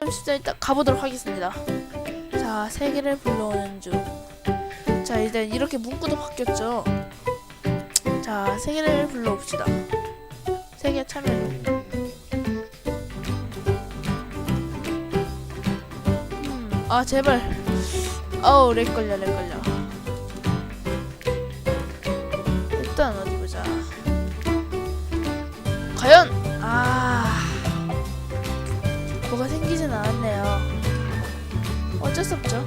1.14 일단 가보도록 하겠습니다. 자, 세 개를 불러오는 중. 자, 일단 이렇게 문구도 바뀌었죠. 자, 세 개를 불러봅시다. 세개 참여. 음, 아 제발. 어우 렉 걸려 렉 걸려. 일단 어디 보자. 과연 생기진 않았네요. 어쩔 수 없죠.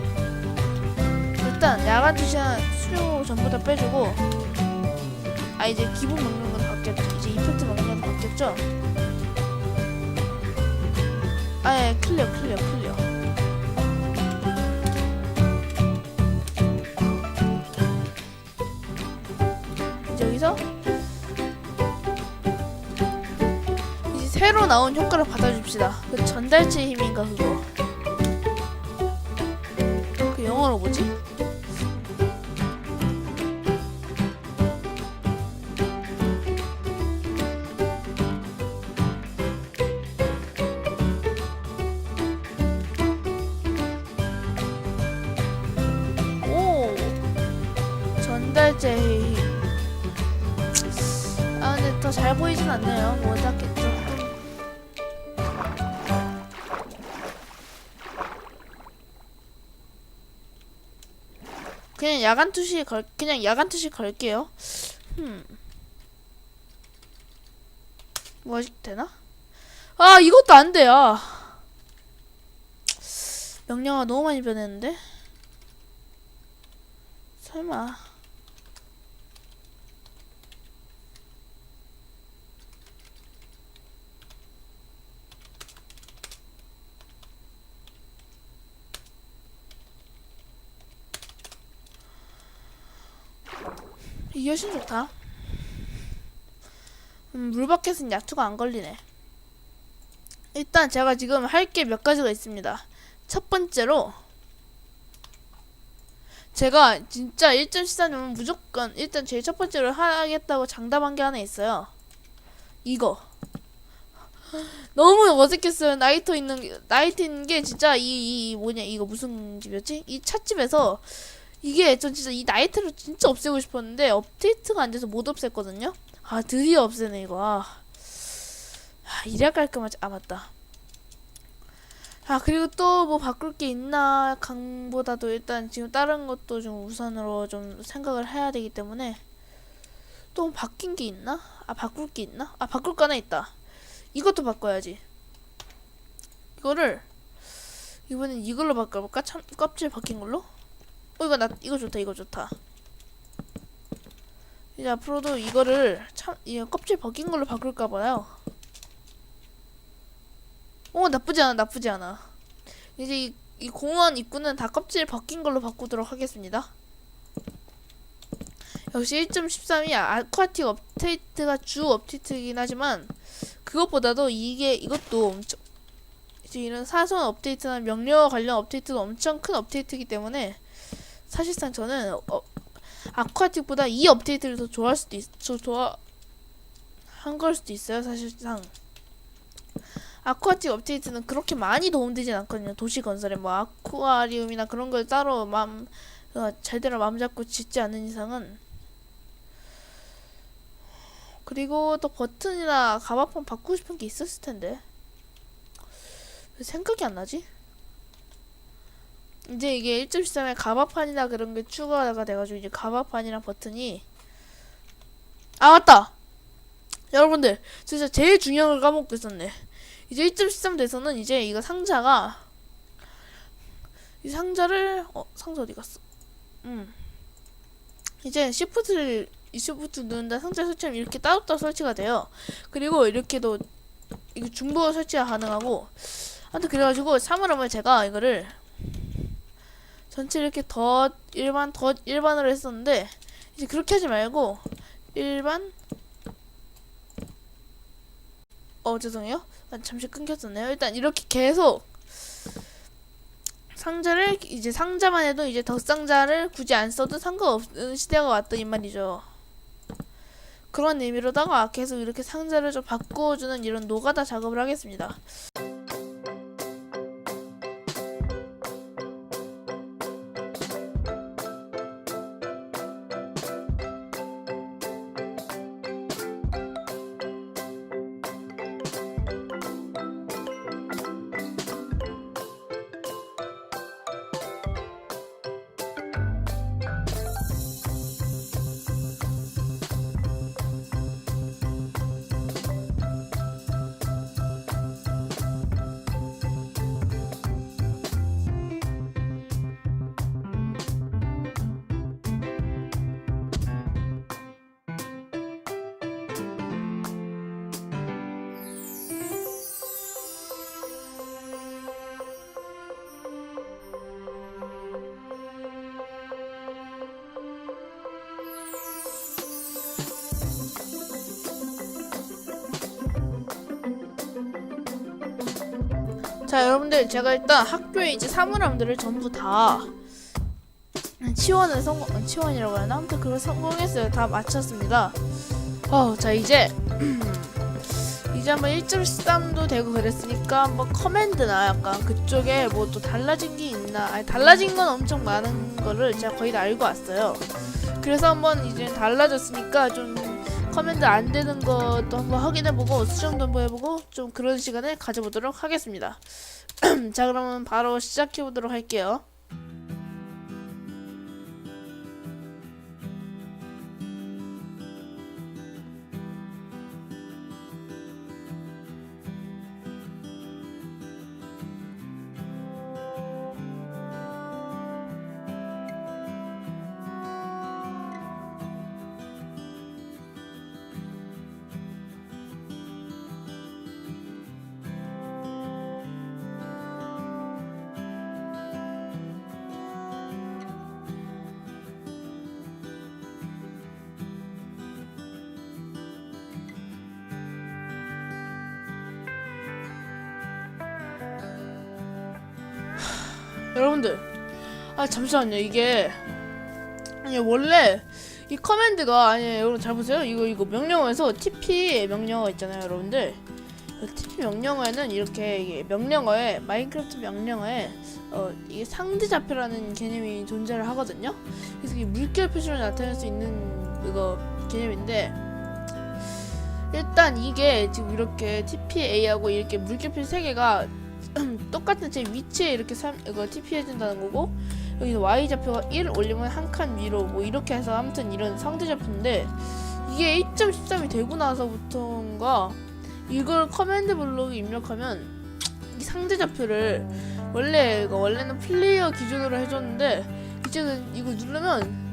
일단 야간 투시한 수요 전부 다 빼주고 아 이제 기본 명령으로 바뀌었죠. 이제 이펙트 명령으로 바뀌었죠. 아예 클리어 클리어 클리어. 새로 나온 효과를 받아줍시다. 그 전달체 힘인가 그거. 그 영어로 뭐지? 그냥 야간 투시 걸 그냥 야간 투시 걸게요. 흠. 뭐 되나? 아 이것도 안 돼요. 명령어가 너무 많이 변했는데. 설마. 이게 훨씬 좋다. 음, 물바켓은 야투가 안 걸리네. 일단 제가 지금 할 게 몇 가지가 있습니다. 첫 번째로 제가 진짜 1.14는 무조건 일단 제일 첫 번째로 하겠다고 장담한 게 하나 있어요. 이거. 너무 어색했어요. 나이터 있는 게, 나이트 있는 게 진짜 이, 이 뭐냐 이거 무슨 집이었지? 이 찻집에서 이게 전 진짜 이 나이트를 진짜 없애고 싶었는데 업데이트가 안 돼서 못 없앴거든요. 아 드디어 없애네 이거. 아, 아 이래야 깔끔하지. 아 맞다. 아 그리고 또 뭐 바꿀 게 있나 강보다도 일단 지금 다른 것도 좀 우선으로 좀 생각을 해야 되기 때문에 또 바뀐 게 있나? 아 바꿀 게 있나? 아 바꿀 거 하나 있다. 이것도 바꿔야지. 이거를 이번엔 이걸로 바꿔볼까? 참 껍질 바뀐 걸로? 어 이거 나 이거 좋다 이거 좋다. 이제 앞으로도 이거를 참 이 껍질 벗긴 걸로 바꿀까 봐요. 어 나쁘지 않아 나쁘지 않아. 이제 이, 이 공원 입구는 다 껍질 벗긴 걸로 바꾸도록 하겠습니다. 역시 1.13이 아쿠아틱 업데이트가 주 업데이트이긴 하지만 그것보다도 이게 이것도 엄청 이런 사소한 업데이트나 명령어 관련 업데이트도 엄청 큰 업데이트이기 때문에 사실상 저는 어, 아쿠아틱보다 이 업데이트를 더 좋아할 수도 있, 저 좋아 한 걸 수도 있어요 사실상. 아쿠아틱 업데이트는 그렇게 많이 도움되진 않거든요. 도시 건설에 뭐 아쿠아리움이나 그런 걸 따로 어, 제대로 마음 잡고 짓지 않는 이상은. 그리고 또 버튼이나 가마폰 바꾸고 싶은 게 있었을 텐데. 왜 생각이 안 나지? 이제 이게 1.13에 가마판이나 그런 게 추가가 돼가지고 이제 가마판이랑 버튼이. 아 맞다! 여러분들 진짜 제일 중요한 걸 까먹고 있었네. 이제 1.13 돼서는 이제 이거 상자가 이 상자를 어 상자 어디 갔어? 음. 이제 시프트를 이 시프트 누른다 상자 설치하면 이렇게 따로따로 설치가 돼요. 그리고 이렇게도 이거 중도 설치가 가능하고. 아무튼 그래가지고 사물함을 제가 이거를 전체 이렇게 덧 일반 덧 일반으로 했었는데 이제 그렇게 하지 말고 일반 어 죄송해요. 아, 잠시 끊겼었네요. 일단 이렇게 계속 상자를 이제 상자만 해도 이제 덧상자를 굳이 안 써도 상관없는 시대가 왔다 이 말이죠. 그런 의미로다가 계속 이렇게 상자를 좀 바꿔주는 이런 노가다 작업을 하겠습니다 자 여러분들 제가 일단 학교에 이제 사물함들을 전부 다 치원을 성공 어, 치원이라고 하나? 아무튼 그걸 성공했어요. 다 마쳤습니다. 어자 이제 이제 한번 1.13도 되고 그랬으니까 한번 커맨드나 약간 그쪽에 뭐 또 달라진 게 있나? 아니 달라진 건 엄청 많은 거를 제가 거의 다 알고 왔어요. 그래서 한번 이제 달라졌으니까 좀 커맨드 안 되는 것도 한번 확인해보고 수정도 한번 해보고 좀 그런 시간을 가져보도록 하겠습니다. 자 그러면 바로 시작해보도록 할게요 여러분들 아 잠시만요. 이게 아니 원래 이 커맨드가 아니 여러분 잘 보세요. 이거 이거 명령어에서 TP 명령어 있잖아요 여러분들. 그 TP 명령어에는 이렇게 이게 명령어에 마인크래프트 명령어에 어 이게 상대 좌표라는 개념이 존재를 하거든요. 그래서 이 물결 표시로 나타낼 수 있는 이거 개념인데 일단 이게 지금 이렇게 TPA하고 이렇게 물결 표시 세 개가 똑같은 제 위치에 이렇게 삼, 이거 TP 해준다는 거고 여기서 Y 좌표가 1 올리면 한 칸 위로 뭐 이렇게 해서 아무튼 이런 상대 좌표인데 이게 1.13이 되고 나서부터인가 이걸 커맨드 블록에 입력하면 이 상대 좌표를 원래 이거 원래는 플레이어 기준으로 해줬는데 이제는 이거 누르면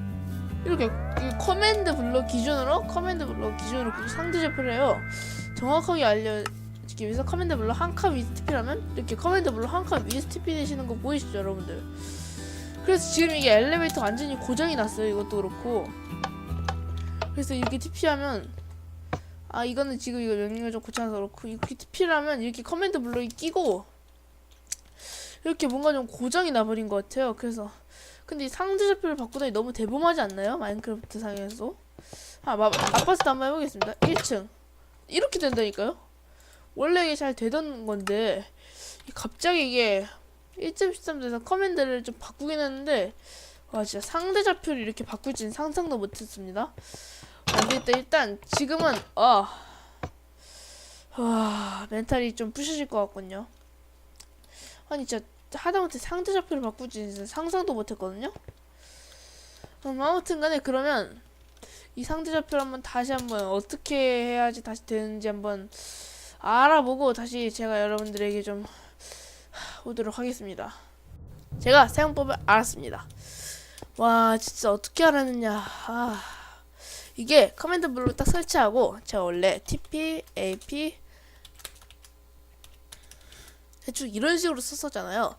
이렇게 이 커맨드 블록 기준으로 커맨드 블록 기준으로 그 상대 좌표를 해요. 정확하게 알려 주기 위해서 커맨드 블록 한칸 위에 TP라면? 이렇게 커맨드 블록 한칸 위에 TP 되시는 거 보이시죠 여러분들? 그래서 지금 이게 엘리베이터 완전히 고장이 났어요. 이것도 그렇고. 그래서 이렇게 TP하면 아 이거는 지금 이거 명령을 좀 고쳐서 그렇고 이렇게 TP라면 이렇게 커맨드 블록이 끼고 이렇게 뭔가 좀 고장이 나버린 것 같아요. 그래서 근데 이 상대 좌표를 바꾸다니 너무 대범하지 않나요? 마인크래프트 상에서? 아, 마, 아파트 한번 해보겠습니다. 1층. 이렇게 된다니까요? 원래 이게 잘 되던 건데 이 갑자기 이게 1.13 돼서 커맨드를 좀 바꾸긴 했는데 와 진짜 상대 좌표를 이렇게 바꿀 줄 상상도 못했습니다. 안되겠다 일단 지금은 아 와, 멘탈이 좀 부셔질 것 같군요. 아니 진짜 하다못해 상대 좌표를 진짜 상상도 못했거든요. 음, 아무튼 간에 그러면 이 상대 좌표를 한번 다시 한번 어떻게 해야지 다시 되는지 한번 알아보고 다시 제가 여러분들에게 좀 오도록 하겠습니다. 제가 사용법을 알았습니다. 와 진짜 어떻게 알았느냐. 아, 이게 커맨드 블록 딱 설치하고 제가 원래 TP, AP 대충 이런 식으로 썼었잖아요.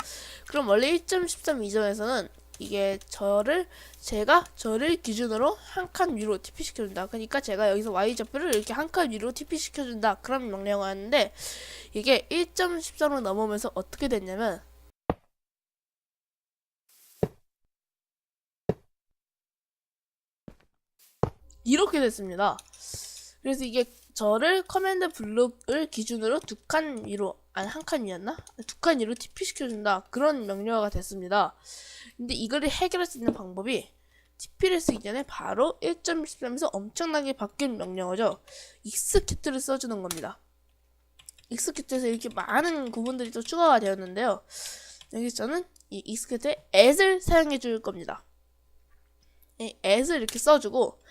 그럼 원래 1.13 이전에서는 이게 저를 제가 저를 기준으로 한 칸 위로 TP 시켜준다. 그러니까 제가 여기서 Y 좌표를 이렇게 한 칸 위로 TP 시켜준다. 그런 명령어였는데 이게 1.13로 넘어오면서 어떻게 됐냐면 이렇게 됐습니다. 그래서 이게 저를 커맨드 블록을 기준으로 두 칸 위로 아니 한칸 위였나? 두 칸 위로 TP 시켜준다 그런 명령어가 됐습니다. 근데 이거를 해결할 수 있는 방법이 TP를 쓰기 전에 바로 1.13에서 엄청나게 바뀐 명령어죠. execute를 써주는 겁니다. execute에서 이렇게 많은 구분들이 또 추가가 되었는데요. 여기서는 이 execute에 as를 사용해 줄 겁니다. 이 as를 이렇게 써주고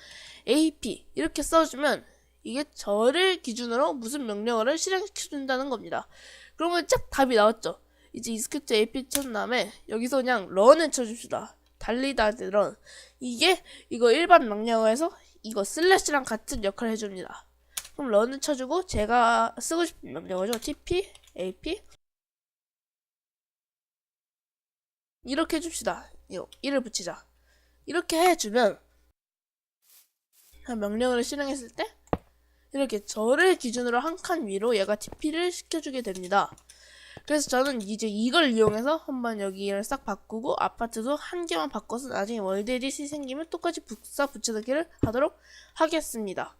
ap 이렇게 써주면 이게 저를 기준으로 무슨 명령어를 실행시켜준다는 겁니다. 그러면 쫙 답이 나왔죠. 이제 execute ap 친 다음에 여기서 그냥 run을 쳐줍시다. 달리다 런 이게 이거 일반 명령어에서 이거 슬래시랑 같은 역할을 해줍니다. 그럼 run을 쳐주고 제가 쓰고 싶은 명령어죠. tp ap 이렇게 해줍시다. 이거 1을 붙이자. 이렇게 해주면 명령어를 실행했을 때 이렇게 저를 기준으로 한 칸 위로 얘가 TP를 시켜주게 됩니다. 그래서 저는 이제 이걸 이용해서 한번 여기를 싹 바꾸고 아파트도 한 개만 바꿔서 나중에 월드 에디시 생기면 똑같이 북사 붙여넣기를 하도록 하겠습니다.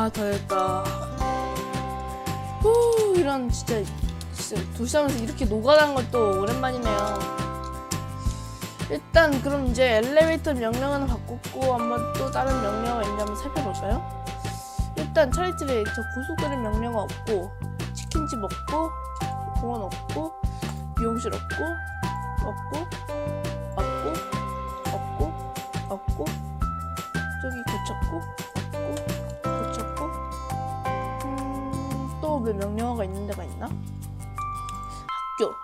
아, 더 됐다. 후, 이런 진짜, 진짜 도시하면서 이렇게 노가다는 것도 오랜만이네요. 일단 그럼 이제 엘리베이터 명령 하나 바꿨고 한번 또 다른 명령어가 있는지 한번 살펴볼까요? 일단 차리트리 저 고속도로 명령어 없고 치킨집 없고 공원 없고 미용실 없고 없고 왜 명령어가 있는 데가 있나? 학교.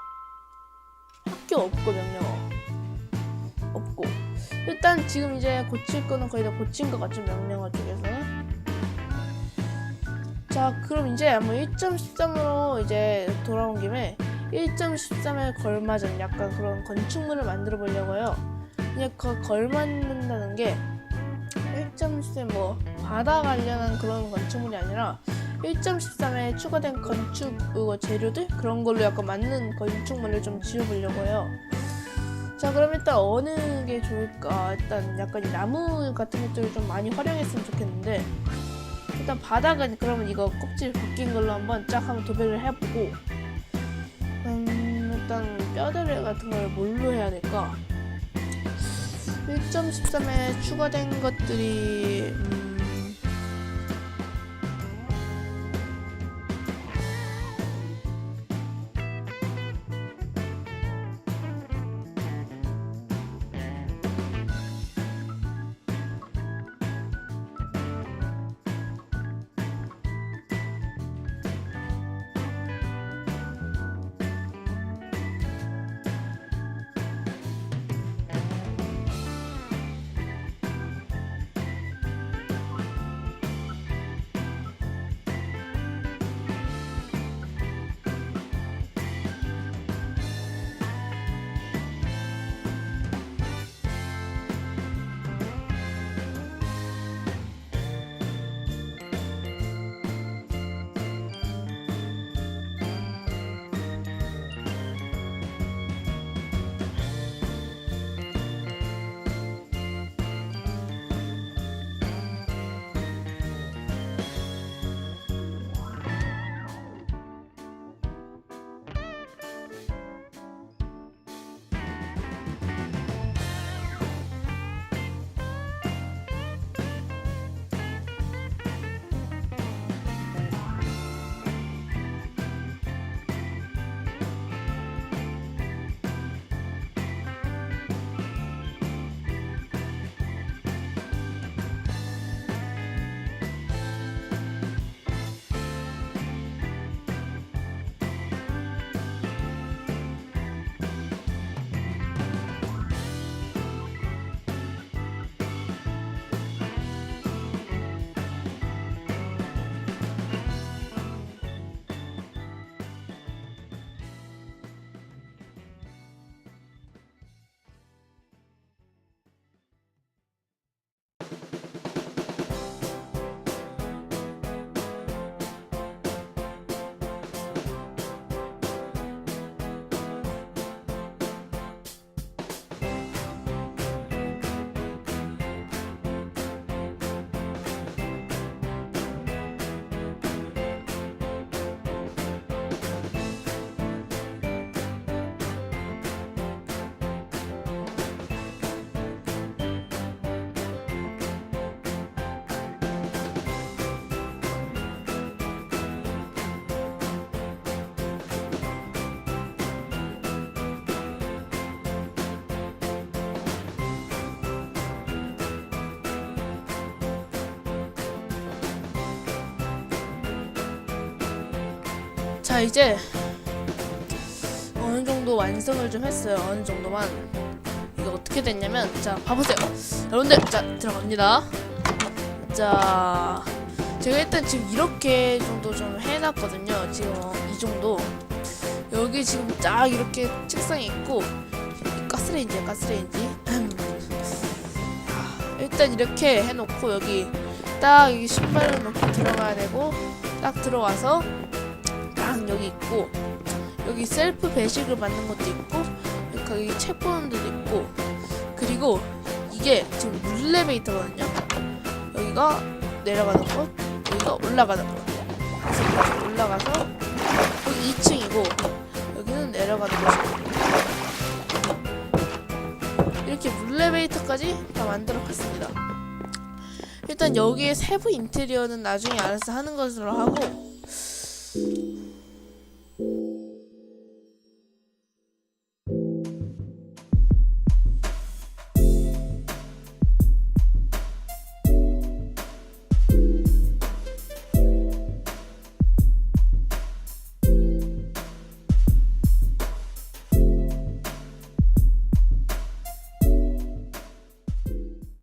학교 없고 명령어. 없고. 일단 지금 이제 고칠 거는 거의 다 고친 것 같죠 명령어 쪽에서는 자 그럼 이제 한번 1.13으로 이제 돌아온 김에 1.13에 걸맞은 약간 그런 건축물을 만들어 보려고요. 그냥 그 걸맞는다는 게 1.13 뭐 바다 관련한 그런 건축물이 아니라 1.13에 추가된 건축 재료들 그런 걸로 약간 맞는 건축물을 좀 지어보려고 해요. 자 그럼 일단 어느 게 좋을까? 일단 약간 이 나무 같은 것들을 좀 많이 활용했으면 좋겠는데 일단 바닥은 그러면 이거 껍질 벗긴 걸로 한번 쫙 한번 도배를 해보고 음 일단 뼈대를 같은 걸 뭘로 해야 될까? 1.13에 추가된 것들이 음, 자 이제 어느 정도 완성을 좀 했어요. 어느 정도만 이거 어떻게 됐냐면 자 봐보세요. 여러분들 자 들어갑니다. 자 제가 일단 지금 이렇게 정도 좀 해놨거든요. 지금 어, 이 정도 여기 지금 쫙 이렇게 책상이 있고 가스레인지야 가스레인지. 일단 이렇게 해놓고 여기 딱 여기 신발을 넣고 들어가야 되고 딱 들어와서 딱 여기 있고 여기 셀프 배식을 만든 것도 있고 여기 책 보는 데도 있고 그리고 이게 지금 물레베이터거든요? 여기가 내려가는 것 여기가 올라가는 것 그래서 올라가서 여기 2층이고 여기는 내려가는 곳이고 이렇게 물레베이터까지 다 만들어 봤습니다. 일단 여기에 세부 인테리어는 나중에 알아서 하는 것으로 하고